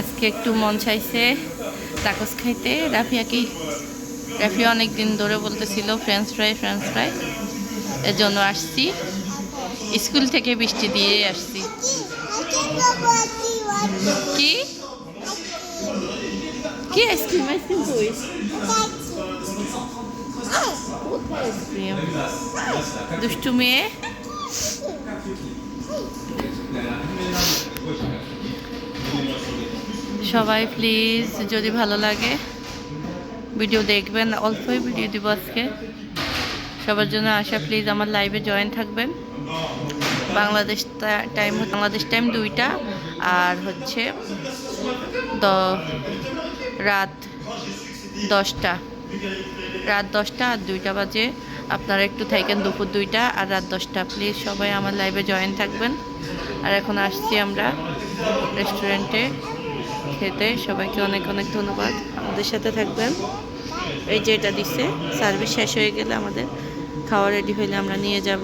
আজকে একটু মন চাইছে টাকস খাইতে। রাফিয়া কি রাফিয়া অনেক দিন ধরে বলতেছিল ফ্রেঞ্চ ফ্রাই ফ্রেঞ্চ ফ্রাই এর জন্য আসছি। স্কুল থেকে বৃষ্টি দিয়ে আসছি। কি? কি আইসক্রিম? আইসক্রিম? দুষ্টু মেয়ে? সবাই প্লিজ যদি ভালো লাগে ভিডিও দেখবেন। অল্পই ভিডিও দিব আজকে। সবার জন্য আসা প্লিজ আমার লাইভে জয়েন থাকবেন। বাংলাদেশ টাইম বাংলাদেশ টাইম দুইটা। আর হচ্ছে দ, রাত দশটা। রাত দশটা আর দুইটা বাজে। আপনারা একটু থাকেন দুপুর দুইটা আর রাত দশটা। প্লিজ সবাই আমার লাইভে জয়েন থাকবেন। আর এখন আসছি আমরা রেস্টুরেন্টে খেতে। সবাইকে অনেক অনেক ধন্যবাদ। আমাদের সাথে থাকবেন। এই যে এটা দিচ্ছে সার্ভিস শেষ হয়ে গেলে আমাদের খাওয়া রেডি হইলে আমরা নিয়ে যাব।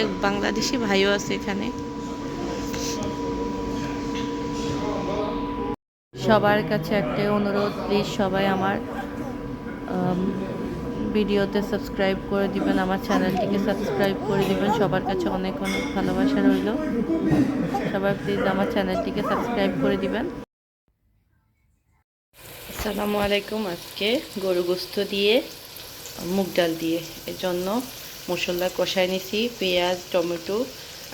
এক বাংলাদেশি ভাইও আছে এখানে। সবার কাছে একটা অনুরোধ প্লিজ সবাই আমার আম, ভিডিওতে সাবস্ক্রাইব করে দিবেন, আমার চ্যানেলটিকে সাবস্ক্রাইব করে দিবেন। সবার কাছে অনেক অনেক ভালোবাসা রইল। সবাই প্লিজ আমার চ্যানেলটিকে সাবস্ক্রাইব করে দিবেন। আসসালামু আলাইকুম আজকে গরু গোস্ত দিয়ে, মুগ ডাল দিয়ে। এর জন্য মশলা কষাই নিছি, পেঁয়াজ, টমেটো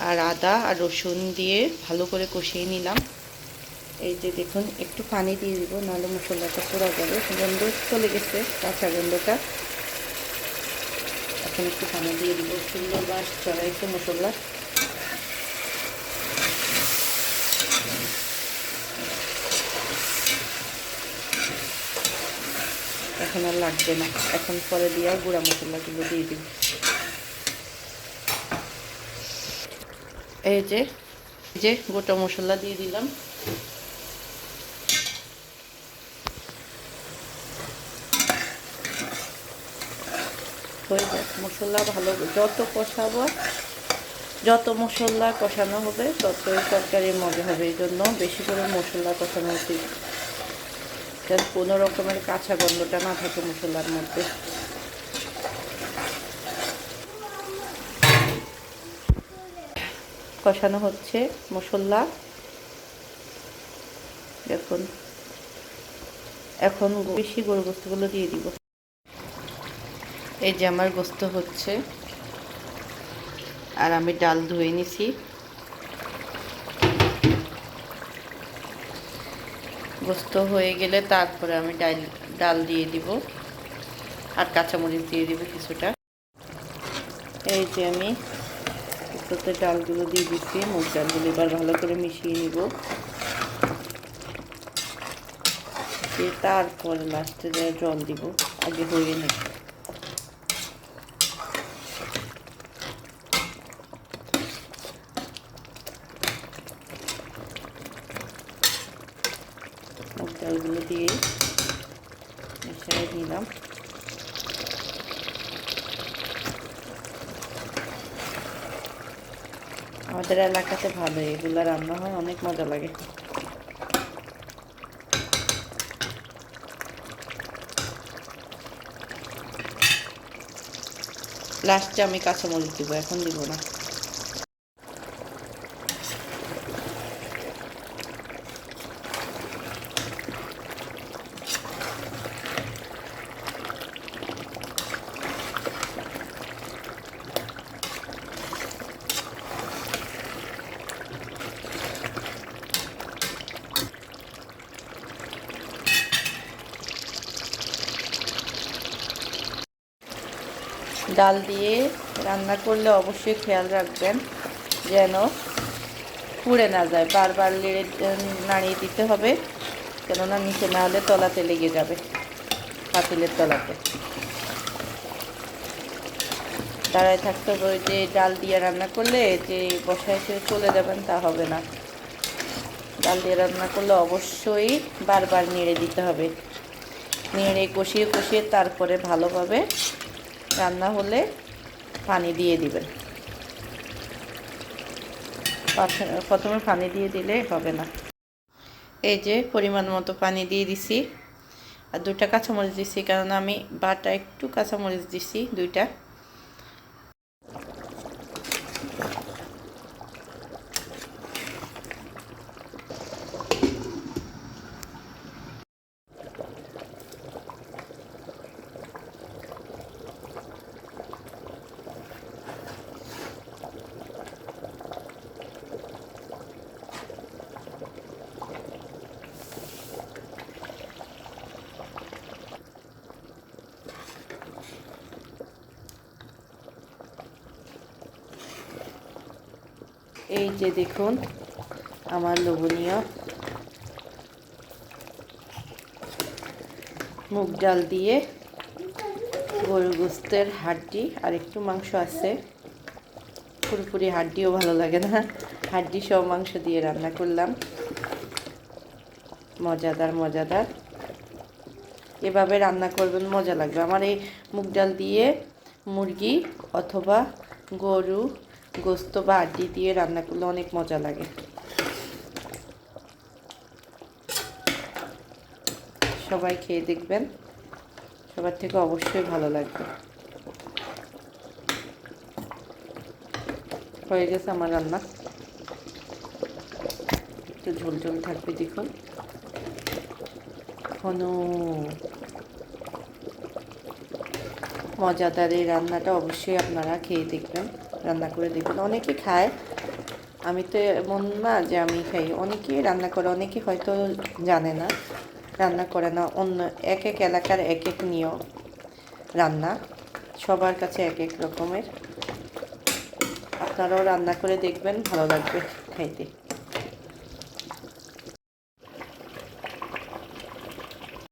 আর আদা আর রসুন দিয়ে ভালো করে কষিয়ে নিলাম। এই যে দেখুন, একটু পানি দিয়ে দিব, নাহলে মশলাটা পোড়া যাবে। গন্ধ চলে গেছে কাঁচা গন্ধটা। এখন একটু পানি দিয়ে দিব। সুন্দর বাস চড়াইছে মশলা। এখন আর লাগবে না। এখন পরে দিয়ে গুঁড়া মশলাগুলো দিয়ে দিব। এই যে যে গোটা মশলা দিয়ে দিলাম। হয়ে মশলা ভালো যত কষাবো, যত মশলা কষানো হবে, ততই তরকারি মজা হবে। এই জন্য বেশি করে মশলা কষানো উচিত। যেন কোনো রকমের কাঁচা গন্ধটা না থাকে মশলার মধ্যে। কষানো হচ্ছে মশলা। দেখুন, এখন বেশি গরু গোস্তগুলো দিয়ে দিব। এই যে আমার গোস্ত হচ্ছে। আর আমি ডাল ধুয়ে নিছি। গোস্ত হয়ে গেলে তারপরে আমি ডাল ডাল দিয়ে দিব। আর কাঁচামরিচ দিয়ে দিব কিছুটা। এই যে আমি গোস্ততে ডালগুলো দিয়ে দিচ্ছি। মুগ ডালগুলো এবার ভালো করে মিশিয়ে নিব। তারপরে লাস্টে জল দিব, আগে হয়ে নেব। মুগ ডালগুলো দিয়ে মিশিয়ে নিলাম। আমাদের এলাকাতে ভালো, এগুলো রান্না হয়, অনেক মজা লাগে। লাস্টে আমি কাঁচামরিচ দিব, এখন দিব না। ডাল দিয়ে রান্না করলে অবশ্যই খেয়াল রাখবেন যেন পুড়ে না যায়। বারবার লেড়ে নাড়িয়ে দিতে হবে কেননা নিচে না হলে তলাতে লেগে যাবে, পাতিলের তলাতে। দাঁড়ায় থাকতে হবে ওই যে ডাল দিয়ে রান্না করলে যে বসায় খেয়ে চলে যাবেন তা হবে না। ডাল দিয়ে রান্না করলে অবশ্যই বারবার নেড়ে দিতে হবে। নেড়ে কষিয়ে কষিয়ে তারপরে ভালোভাবে রান্না হলে পানি দিয়ে দিবেন। প্রথমে পানি দিয়ে দিলে হবে না। এই যে পরিমাণ মতো পানি দিয়ে দিছি। আর দুটা কাঁচামরিচ দিছি, কারণ আমি বাটা একটু কাঁচামরিচ দিছি, দুইটা। এই যে দেখুন, আমার লোভনীয় মুগ ডাল দিয়ে গরু গোস্তের হাড্ডি আর একটু মাংস আছে। পুরোপুরি হাড্ডিও ভালো লাগে না। হাড্ডি সব মাংস দিয়ে রান্না করলাম। মজাদার মজাদার। এভাবে রান্না করবেন, মজা লাগবে। আমার এই মুগ ডাল দিয়ে মুরগি অথবা গরু গোস্ত বা আড্ডি দিয়ে রান্না করলে অনেক মজা লাগে। সবাই খেয়ে দেখবেন। সবার থেকে অবশ্যই ভালো লাগবে। হয়ে গেছে আমার রান্না। একটু ঝোল ঝোল থাকবে দেখুন। ঘন মজাদার এই রান্নাটা অবশ্যই আপনারা খেয়ে দেখবেন। রান্না করে দেখবেন অনেকে খায়, আমি তো এমন না যে আমি খাই। অনেকে রান্না করে অনেকে হয়তো জানে না, রান্না করে না। অন্য এক এক এলাকার এক এক নিয়ম রান্না, সবার কাছে এক এক রকমের। আপনারাও রান্না করে দেখবেন, ভালো লাগবে খাইতে।